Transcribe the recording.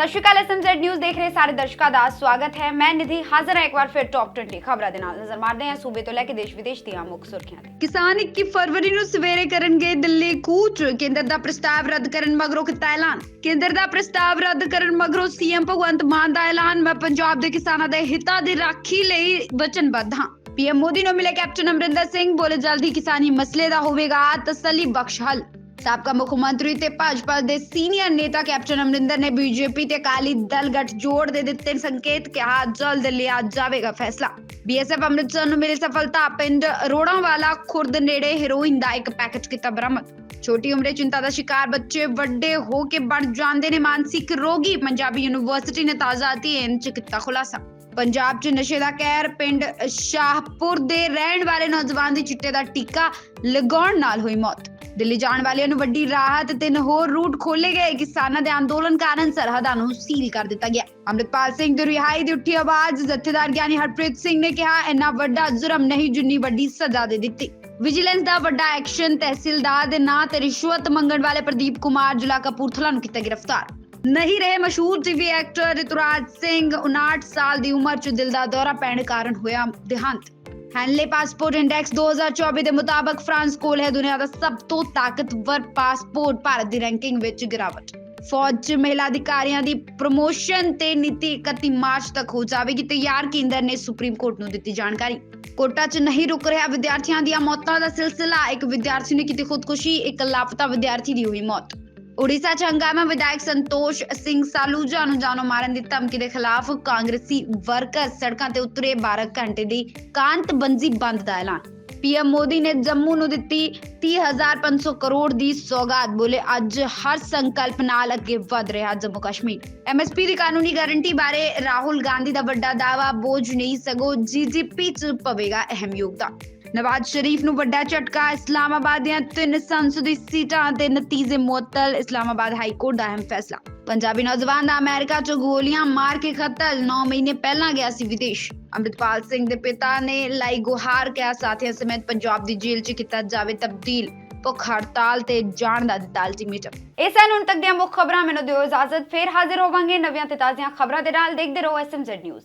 ਸਤਿ ਸ਼੍ਰੀ ਅਕਾਲ SMZ news ਦੇਖ ਰਹੇ ਸਾਰੇ ਦਰਸ਼ਕਾਂ ਦਾ ਸਵਾਗਤ ਹੈ। ਮੈਂ ਨਿਧੀ ਹਾਜ਼ਰ ਹਾਂ ਇੱਕ ਵਾਰ ਫਿਰ ਟੌਪ 20 ਖਬਰਾਂ ਦੇ ਨਾਲ। ਨਜ਼ਰ ਮਾਰਦੇ ਹਾਂ ਸੂਬੇ ਤੋਂ ਲੈ ਕੇ ਦੇਸ਼ ਵਿਦੇਸ਼ ਦੀਆਂ ਮੁੱਖ ਸੁਰਖੀਆਂ ਤੇ। ਕਿਸਾਨ 21 ਫਰਵਰੀ ਨੂੰ ਸਵੇਰੇ ਕਰਨਗੇ ਦਿੱਲੀ ਕੂਚ। ਕੇਂਦਰ ਦਾ ਪ੍ਰਸਤਾਵ ਰੱਦ ਕਰਨ ਮਗਰੋਂ ਕੀਤਾ ਐਲਾਨ। ਕੇਂਦਰ ਦਾ ਪ੍ਰਸਤਾਵ ਰੱਦ ਕਰਨ ਮਗਰੋਂ ਸੀਐਮ ਭਗਵੰਤ ਮਾਨ ਦਾ ਐਲਾਨ। ਮੈਂ ਪੰਜਾਬ ਦੇ ਕਿਸਾਨਾਂ ਦੇ ਹਿੱਤਾਂ ਦੀ ਰਾਖੀ ਲਈ ਵਚਨਬੱਧ ਹਾਂ। ਪੀਐਮ ਮੋਦੀ ਨੂੰ ਮਿਲੇ ਕੈਪਟਨ ਅਮਰਿੰਦਰ ਸਿੰਘ। ਬੋਲੇ ਜਲਦੀ ਕਿਸਾਨੀ ਮਸਲੇ ਦਾ ਹੋਵੇਗਾ ਤਸੱਲੀ ਬਖਸ਼ ਹੱਲ। ਸਾਬਕਾ ਮੁੱਖ ਮੰਤਰੀ ਤੇ ਭਾਜਪਾ ਦੇ ਸੀਨੀਅਰ ਨੇਤਾ ਕੈਪਟਨ ਅਮਰਿੰਦਰ ਨੇ ਬੀਜੇਪੀ ਤੇ ਅਕਾਲੀ ਦਲ ਗੱਠਜੋੜ ਦੇ ਦਿੱਤੇ ਸੰਕੇਤ ਕਿਹਾ ਜਲਦ ਲਿਆ ਜਾਵੇਗਾ ਫੈਸਲਾ। ਬੀਐਸਐਫ ਅੰਮ੍ਰਿਤਸਰ ਨੂੰ ਮਿਲੀ ਸਫਲਤਾ, ਪਿੰਡ ਰੋੜਾਂਵਾਲਾ ਖੁਰਦ ਨੇੜੇ ਹੈਰੋਇਨ ਦਾ ਇੱਕ ਪੈਕੇਜ ਕੀਤਾ ਬਰਾਮਦ। ਛੋਟੀ ਉਮਰੇ ਚਿੰਤਾ ਦਾ ਸ਼ਿਕਾਰ ਬੱਚੇ ਵੱਡੇ ਹੋ ਕੇ ਬਣ ਜਾਂਦੇ ਨੇ, ਮਾਨਸਿਕ ਰੋਗੀ ਪੰਜਾਬੀ ਯੂਨੀਵਰਸਿਟੀ ਨੇ ਤਾਜ਼ਾ ਅਧਿਐਨ ਚ ਕੀਤਾ ਖੁਲਾਸਾ। ਪੰਜਾਬ 'ਚ ਨਸ਼ੇ ਦਾ ਕਹਿਰ, ਪਿੰਡ ਸ਼ਾਹਪੁਰ ਦੇ ਰਹਿਣ ਵਾਲੇ ਨੌਜਵਾਨ ਦੀ ਚਿੱਟੇ ਦਾ ਟੀਕਾ ਲਗਾਉਣ ਨਾਲ ਹੋਈ ਮੌਤ। ਦਿੱਲੀ ਜਾਣ ਵਾਲਿਆਂ ਨੂੰ ਵੱਡੀ ਰਾਹਤ ਤਿੰਨ ਹੋਰ ਰੂਟ ਖੋਲੇ ਗਏ। ਕਿਸਾਨਾਂ ਦੇ ਅੰਦੋਲਨ ਕਾਰਨ ਸਰਹੱਦਾਂ ਨੂੰ ਸੀਲ ਕਰ ਦਿੱਤਾ ਗਿਆ। ਅੰਮ੍ਰਿਤਪਾਲ ਸਿੰਘ ਦੀ ਰਿਹਾਈ ਦੀ ਉੱਠੀ ਆਵਾਜ਼, ਜਥੇਦਾਰ ਗਿਆਨੀ ਹਰਪ੍ਰੀਤ ਸਿੰਘ ਨੇ ਕਿਹਾ, ਇੰਨਾ ਵੱਡਾ ਜੁਰਮ ਨਹੀਂ, ਜਿੰਨੀ ਵੱਡੀ ਸਜ਼ਾ ਦੇ ਦਿੱਤੀ। ਵਿਜੀਲੈਂਸ ਦਾ ਵੱਡਾ ਐਕਸ਼ਨ ਤਹਿਸੀਲਦਾਰ ਦੇ ਨਾਂ ਤੇ ਰਿਸ਼ਵਤ ਮੰਗਣ ਵਾਲੇ ਪ੍ਰਦੀਪ ਕੁਮਾਰ ਜ਼ਿਲ੍ਹਾ ਕਪੂਰਥਲਾ ਨੂੰ ਕੀਤਾ ਗ੍ਰਿਫਤਾਰ। ਨਹੀਂ ਰਹੇ ਮਸ਼ਹੂਰ ਟੀਵੀ ਐਕਟਰ ਰਿਤੁਰਾਜ ਸਿੰਘ 59 ਸਾਲ ਦੀ ਉਮਰ 'ਚ ਦਿਲ ਦਾ ਦੌਰਾ ਪੈਣ ਕਾਰਨ ਹੋਇਆ ਦੇਹਾਂਤ। ਹੈਨਲੇ ਪਾਸਪੋਰਟ ਇੰਡੈਕਸ 2024 ਦੇ ਮੁਤਾਬਕ ਫਰਾਂਸ ਕੋਲ ਹੈ ਦੁਨੀਆ ਦਾ ਸਭ ਤੋਂ ਤਾਕਤਵਰ ਪਾਸਪੋਰਟ ਭਾਰਤ ਦੀ ਰੈਂਕਿੰਗ ਵਿੱਚ ਗਿਰਾਵਟ। ਫੌਜ 'ਚ ਮਹਿਲਾ ਅਧਿਕਾਰੀਆਂ ਦੀ ਪ੍ਰਮੋਸ਼ਨ ਤੇ ਨੀਤੀ 31 ਮਾਰਚ ਤੱਕ ਹੋ ਜਾਵੇਗੀ, ਤਿਆਰ ਕੇਂਦਰ ਨੇ ਸੁਪਰੀਮ ਕੋਰਟ ਨੂੰ ਦਿੱਤੀ ਜਾਣਕਾਰੀ। ਕੋਟਾ 'ਚ ਨਹੀਂ ਰੁਕ ਰਿਹਾ ਵਿਦਿਆਰਥੀਆਂ ਦੀਆਂ ਮੌਤਾਂ ਦਾ ਸਿਲਸਿਲਾ, ਇੱਕ ਵਿਦਿਆਰਥੀ ਨੇ ਕੀਤੀ ਖੁਦਕੁਸ਼ੀ, ਇੱਕ ਲਾਪਤਾ ਵਿਦਿਆਰਥੀ ਦੀ ਹੋਈ ਮੌਤ। ਉੜੀਸਾ 'ਚ ਹੰਗਾਮਾ, ਵਿਧਾਇਕ ਸੰਤੋਸ਼ ਸਿੰਘ ਸਾਲੂਜਾ ਨੂੰ ਜਾਨੋਂ ਮਾਰਨ ਦੀ ਧਮਕੀ ਦੇ ਖਿਲਾਫ ਕਾਂਗਰਸੀ ਵਰਕਰ ਸੜਕਾਂ ਤੇ ਉਤਰੇ 12 ਘੰਟੇ ਦੀ ਕਾਂਤਬੰਦੀ ਬੰਦ ਦਾ ਐਲਾਨ। ਪੀਐਮ ਮੋਦੀ ਨੇ ਜੰਮੂ ਨੂੰ ਦਿੱਤੀ 30500 ਕਰੋੜ ਦੀ ਸੌਗਾਤ, ਬੋਲੇ, ਅੱਜ ਹਰ ਸੰਕਲਪ ਨਾਲ ਅੱਗੇ ਵਧ ਰਿਹਾ ਜੰਮੂ ਕਸ਼ਮੀਰ ਐਮਐਸਪੀ ਦੀ ਕਾਨੂੰਨੀ ਗਾਰੰਟੀ ਬਾਰੇ ਰਾਹੁਲ ਗਾਂਧੀ ਦਾ ਵੱਡਾ ਦਾਅਵਾ, ਬੋਝ ਨਹੀਂ ਸਗੋਂ ਜੀਜੀਪੀ 'ਚ ਪਵੇਗਾ ਅਹਿਮ ਯੋਗਦਾਨ। ਨਵਾਜ਼ ਸ਼ਰੀਫ ਨੂੰ ਵੱਡਾ ਝਟਕਾ, ਇਸਲਾਮਾਬਾਦ ਦੀਆਂ ਤਿੰਨ ਸੰਸਦੀ ਸੀਟਾਂ ਦੇ ਨਤੀਜੇ ਮੁਅੱਤਲ, ਇਸਲਾਮਾਬਾਦ ਹਾਈ ਕੋਰਟ ਦਾ ਅਹਿਮ ਫੈਸਲਾ। ਪੰਜਾਬੀ ਨੌਜਵਾਨ ਦਾ ਅਮਰੀਕਾ 'ਚ ਗੋਲੀਆਂ ਮਾਰ ਕੇ ਕਤਲ 9 ਮਹੀਨੇ ਪਹਿਲਾਂ ਗਿਆ ਸੀ ਵਿਦੇਸ਼। ਅੰਮ੍ਰਿਤਪਾਲ ਸਿੰਘ ਦੇ ਪਿਤਾ ਨੇ ਲਾਈ ਗੁਹਾਰ ਕਿਹਾ ਸਾਥੀਆਂ ਸਮੇਤ ਪੰਜਾਬ ਦੀ ਜੇਲ੍ਹ 'ਚ ਕੀਤਾ ਜਾਵੇ ਤਬਦੀਲ। ਭੁੱਖ ਹੜਤਾਲ ਤੇ ਜਾਣ ਦਾ ਦਿੱਤਾ ਅਲਟੀਮੇਟਮ। ਇਹ ਸਨ ਹੁਣ ਤੱਕ ਦੀਆਂ ਮੁੱਖ ਖਬਰਾਂ, ਮੈਨੂੰ ਦਿਓ ਇਜਾਜ਼ਤ। ਫੇਰ ਹਾਜ਼ਰ ਹੋਵਾਂਗੇ ਨਵੀਆਂ ਤੇ ਤਾਜ਼ੀਆਂ ਖਬਰਾਂ ਦੇ ਨਾਲ। ਦੇਖਦੇ ਰਹੋ ਐਸਐਮਜ਼ੈਡ ਨਿਊਜ਼।